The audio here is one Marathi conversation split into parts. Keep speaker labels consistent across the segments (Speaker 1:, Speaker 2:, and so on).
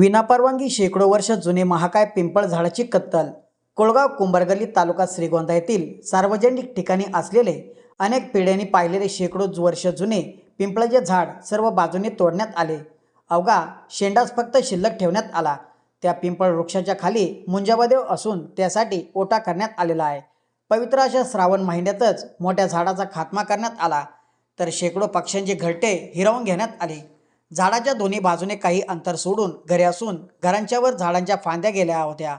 Speaker 1: विनापरवानगी शेकडो वर्ष जुने महाकाय पिंपळ झाडाची कत्तल. कोळगाव कुंभारगल्ली तालुका श्रीगोंदा येथील सार्वजनिक ठिकाणी असलेले अनेक पिढ्यांनी पाहिलेले शेकडो वर्ष जुने पिंपळाचे झाड सर्व बाजूने तोडण्यात आले. अवघा शेंडाच फक्त शिल्लक ठेवण्यात आला. त्या पिंपळ वृक्षाच्या खाली मुंजाबदेव असून त्यासाठी ओटा करण्यात आलेला आहे. पवित्र अशा श्रावण महिन्यातच मोठ्या झाडाचा खात्मा करण्यात आला. तर शेकडो पक्ष्यांचे घरटे हिरावून घेण्यात आले. झाडाच्या दोन्ही बाजूने काही अंतर सोडून घरे असून घरांच्यावर झाडांच्या फांद्या गेल्या होत्या.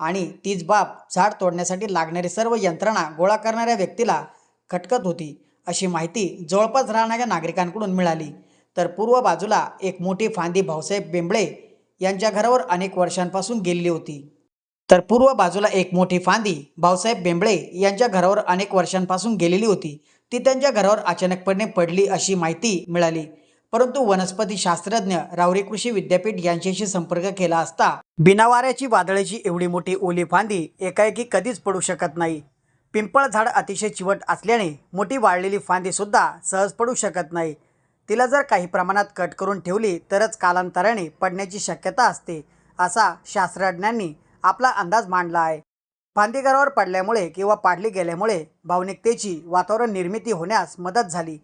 Speaker 1: आणि तीच बाब झाड तोडण्यासाठी लागणारी सर्व यंत्रणा गोळा करणाऱ्या व्यक्तीला खटकत होती अशी माहिती जवळपास राहणाऱ्या नागरिकांकडून मिळाली. तर पूर्व बाजूला एक मोठी फांदी भाऊसाहेब बेंबळे यांच्या घरावर अनेक वर्षांपासून गेलेली होती. तर पूर्व बाजूला एक मोठी फांदी भाऊसाहेब बेंबळे यांच्या घरावर अनेक वर्षांपासून गेलेली होती. ती त्यांच्या घरावर अचानकपणे पडली अशी माहिती मिळाली. परंतु वनस्पतीशास्त्रज्ञ रावरी कृषी विद्यापीठ यांच्याशी संपर्क केला असता बिनावाऱ्याची वादळाची एवढी मोठी ओली फांदी एकाएकी कधीच पडू शकत नाही. पिंपळ झाड अतिशय चिवट असल्याने मोठी वाळलेली फांदीसुद्धा सहज पडू शकत नाही. तिला जर काही प्रमाणात कट करून ठेवली तरच कालांतराने पडण्याची शक्यता असते असा शास्त्रज्ञांनी आपला अंदाज मांडला आहे. फांदीघरावर पडल्यामुळे किंवा पाडली गेल्यामुळे भावनिकतेची वातावरण निर्मिती होण्यास मदत झाली.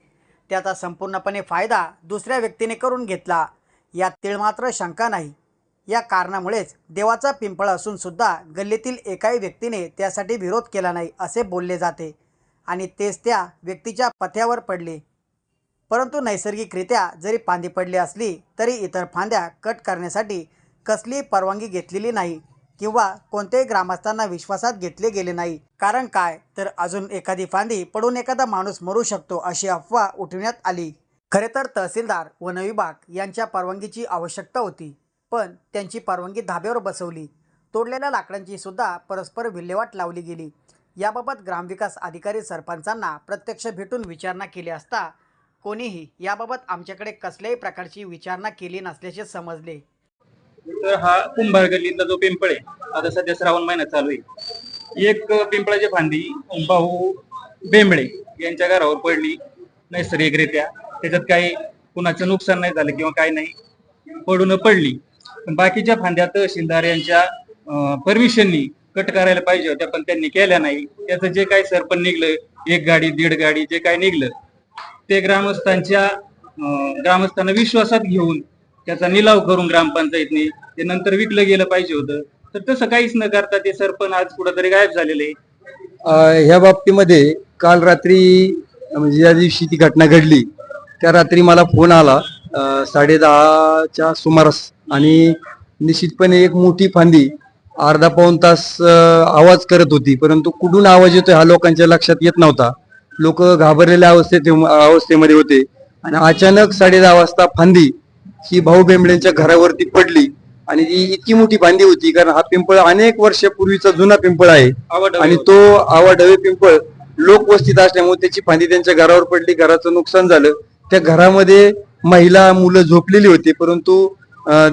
Speaker 1: त्याचा संपूर्णपणे फायदा दुसऱ्या व्यक्तीने करून घेतला. यात तिळमात्र शंका नाही. या कारणामुळेच देवाचा पिंपळ असूनसुद्धा गल्लीतील एकाही व्यक्तीने त्यासाठी विरोध केला नाही असे बोलले जाते आणि तेच त्या व्यक्तीच्या पथ्यावर पडले. परंतु नैसर्गिकरित्या जरी फांदी पडली असली तरी इतर फांद्या कट करण्यासाठी कसलीही परवानगी घेतलेली नाही. किंवा कोणत्याही ग्रामस्थांना विश्वासात घेतले गेले नाही. कारण काय? तर अजून एखादी फांदी पडून एखादा माणूस मरू शकतो अशी अफवा उठविण्यात आली. खरे तर तहसीलदार वनविभाग यांच्या परवानगीची आवश्यकता होती. पण त्यांची परवानगी धाब्यावर बसवली. तोडलेल्या लाकडांची सुद्धा परस्पर विल्हेवाट लावली गेली. याबाबत ग्रामविकास अधिकारी सरपंचांना प्रत्यक्ष भेटून विचारणा केली असता कोणीही याबाबत आमच्याकडे कसल्याही प्रकारची विचारणा केली नसल्याचे समजले.
Speaker 2: तर हा कुंभार गल्लीतला जो पिंपळ आहे आता सध्या श्रावण महिना चालू आहे. एक पिंपळाची फांदी भाऊ बेंबळे यांच्या घरावर पडली नैसर्गिकरित्या. त्याच्यात काही कुणाचं नुकसान नाही झालं किंवा काही नाही पडून पडली. पण बाकीच्या फांद्या तहसीलदार यांच्या परमिशननी कट करायला पाहिजे होत्या पण त्यांनी केल्या नाही. त्याचं जे काही सरपण निघलं एक गाडी दीड गाडी जे काही निघलं ते ग्रामस्थांच्या ग्रामस्थांना विश्वासात घेऊन त्याचा निलाव करून ग्रामपंचायतने ते नंतर विकलं गेलं पाहिजे होतं. तर तसं काहीच न करता ते सरपंच आज कुठंतरी गायब झालेले. आहे.
Speaker 3: ह्या बाबतीमध्ये काल रात्री म्हणजे ज्या दिवशी ती घटना घडली त्या रात्री मला फोन आला साडे साडेदहाच्या सुमारास. आणि निश्चितपणे एक मोठी फांदी अर्धा पाऊण तास आवाज करत होती. परंतु कुठून आवाज येतोय हा लोकांच्या लक्षात येत नव्हता. लोक घाबरलेल्या अवस्थेत अवस्थेमध्ये होते. आणि अचानक साडेदहा वाजता फांदी ही भाऊ बेंबळेंच्या घरावरती पडली आणि ती इतकी मोठी फांदी होती कारण हा पिंपळ अनेक वर्षापूर्वीचा जुना पिंपळ आहे. आणि तो आवाढवे पिंपळ लोकवस्तीत असल्यामुळे त्याची फांदी त्यांच्या घरावर पडली घराचं नुकसान झालं. त्या घरामध्ये महिला मुलं झोपलेली होती परंतु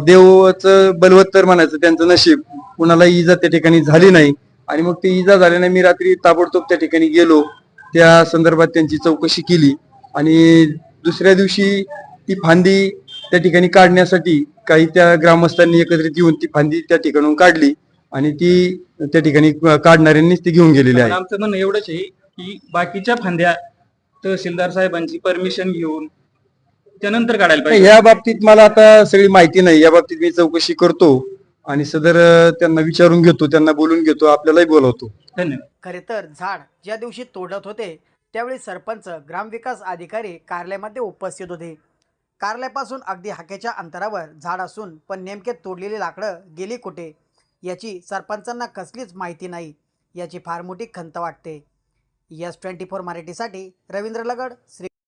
Speaker 3: देवाचं बलवत्तर म्हणायचं त्यांचं नशीब कुणाला इजा त्या ठिकाणी झाली नाही. आणि मग ती इजा झाल्याने मी रात्री ताबडतोब त्या ठिकाणी गेलो. त्या संदर्भात त्यांची चौकशी केली. आणि दुसऱ्या दिवशी ती फांदी त्या ठिकाणी काढण्यासाठी काही त्या ग्रामस्थांनी एकत्रित येऊन ती फांदी त्या ठिकाणून काढली आणि ती त्या ठिकाणी काढणाऱ्यांनीच ती घेऊन गेलेली आहे.
Speaker 2: आमचं म्हणणं एवढंच आहे की बाकीच्या फांद्या तहसीलदार साहेबांची परमिशन घेऊन त्यानंतर काढायला पाहिजे.
Speaker 3: ह्या बाबतीत मला आता सगळी माहिती नाही. या बाबतीत मी चौकशी करतो आणि सदर त्यांना विचारून घेतो त्यांना बोलून घेतो आपल्यालाही बोलवतो.
Speaker 2: धन्यवाद.
Speaker 1: खरे तर झाड ज्या दिवशी तोडत होते त्यावेळी सरपंच ग्रामविकास अधिकारी कार्यालयामध्ये उपस्थित होते. कार्यालयापासून अगदी हाकेच्या अंतरावर झाड असून पण नेमके तोडलेली लाकडं गेली कुठे? याची सरपंचांना कसलीच माहिती नाही. याची फार मोठी खंत वाटते. यस ट्वेंटी फोर मराठीसाठी रवींद्र लगड श्री